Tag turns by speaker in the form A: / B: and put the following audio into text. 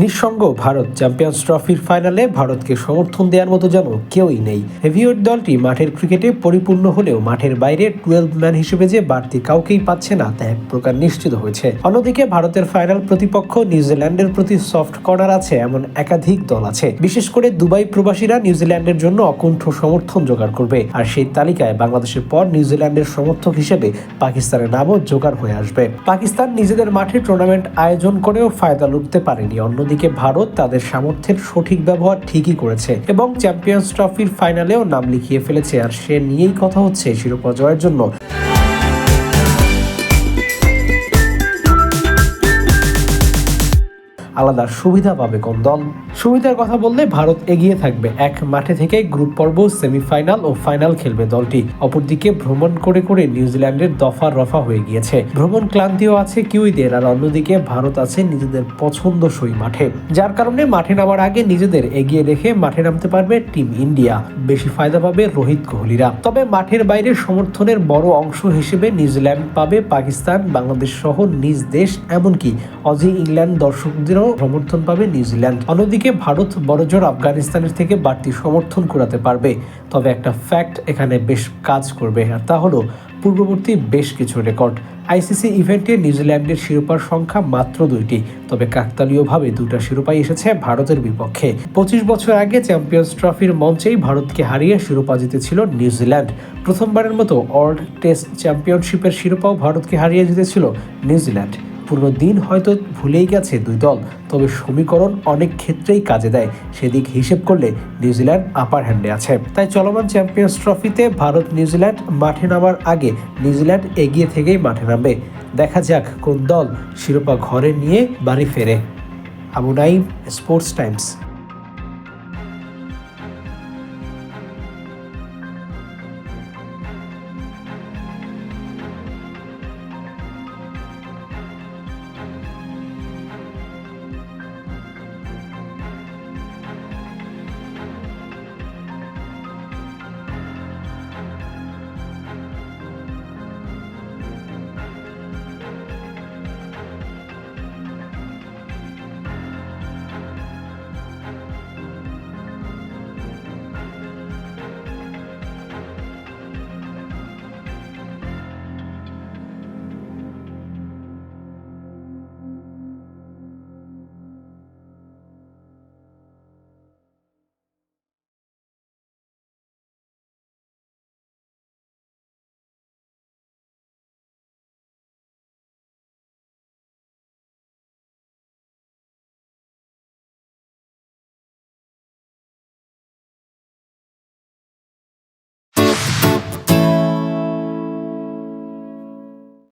A: নিঃসঙ্গ ভারত চ্যাম্পিয়ন্স ট্রফির ফাইনালে ভারতকে সমর্থন দেওয়ার মতো যেন কেউই নেই। হেভিওয়েট দলটি মাঠের ক্রিকেটে পরিপূর্ণ হলেও মাঠের বাইরে টুয়েলভ ম্যান হিসেবে যে বাড়তি কাউকেই পাচ্ছে না, তা এক প্রকার নিশ্চিত হয়েছে। অন্যদিকে ভারতের ফাইনাল প্রতিপক্ষ নিউজিল্যান্ডের প্রতি সফট কর্নার আছে এমন একাধিক দল আছে। বিশেষ করে দুবাই প্রবাসীরা নিউজিল্যান্ডের জন্য অকুণ্ঠ সমর্থন জোগাড় করবে আর সেই তালিকায় বাংলাদেশের পর নিউজিল্যান্ডের সমর্থক হিসেবে পাকিস্তানের নামও জোগাড় হয়ে আসবে। পাকিস্তান নিজেদের মাঠে টুর্নামেন্ট আয়োজন করেও ফায়দা লুটতে পারেনি অন্যদিকে ভারত তাদের সামর্থ্যের সঠিক ব্যবহার ঠিকই করেছে এবং চ্যাম্পিয়ন্স ট্রফির ফাইনালেও নাম লিখিয়ে ফেলেছে, আর সে নিয়েই কথা হচ্ছে শিরোপা জয়ের জন্য। আলাদা সুবিধা পাবে কোন দল? সুবিধার কথা বললে ভারত এগিয়ে থাকবে। এক মাঠে থেকে গ্রুপ পর্ব, সেমিফাইনাল ও ফাইনাল খেলবে দলটি। অপরদিকে ভ্রমণ করে করে নিউজিল্যান্ডের দফা রফা হয়ে গিয়েছে। ভ্রমণ ক্লান্তিও আছে কিউইদের, আর অন্যদিকে ভারত আছে নিজেদের পছন্দসই মাঠে। যার কারণে মাঠে নামার আগে নিজেদের এগিয়ে রেখে মাঠে নামতে পারবে টিম ইন্ডিয়া। বেশি ফায়দা পাবে রোহিত কোহলিরা। তবে মাঠের বাইরে সমর্থনের বড় অংশ হিসেবে নিউজিল্যান্ড পাবে পাকিস্তান, বাংলাদেশ সহ নিজ দেশ। এমনকি অজি ইংল্যান্ড দর্শকদেরও সমর্থন পাবে নিউজিল্যান্ড। অন্যদিকে ভারত বড়জোর আফগানিস্তানের থেকে বাড়তি সমর্থন কুড়াতে পারবে। তবে একটা ফ্যাক্ট এখানে বেশ কাজ করবে, আর তা হলো পূর্ববর্তী বেশ কিছু রেকর্ড আইসিসি ইভেন্টে নিউজিল্যান্ডের শিরোপার সংখ্যা মাত্র দুইটি, তবে কাকতালীয়ভাবে দুটা শিরোপাই এসেছে ভারতের বিপক্ষে। পঁচিশ বছর আগে চ্যাম্পিয়ন্স ট্রফির মঞ্চেই ভারতকে হারিয়ে শিরোপা জিতেছিল নিউজিল্যান্ড। প্রথমবারের মতো ওয়ার্ল্ড টেস্ট চ্যাম্পিয়নশিপের শিরোপাও ভারতকে হারিয়ে জিতেছিল নিউজিল্যান্ড। পুরো দিন হয়তো ভুলেই গেছে দুই দল, তবে সমীকরণ অনেক ক্ষেত্রেই কাজে দেয়। সেদিক হিসেব করলে নিউজিল্যান্ড আপার হ্যান্ডে আছে। তাই চলমান চ্যাম্পিয়ন্স ট্রফিতে ভারত নিউজিল্যান্ড মাঠে নামার আগে নিউজিল্যান্ড এগিয়ে থেকেই মাঠে নামবে। দেখা যাক কোন দল শিরোপা ঘরে নিয়ে বাড়ি ফেরে। Abu Naim sports Times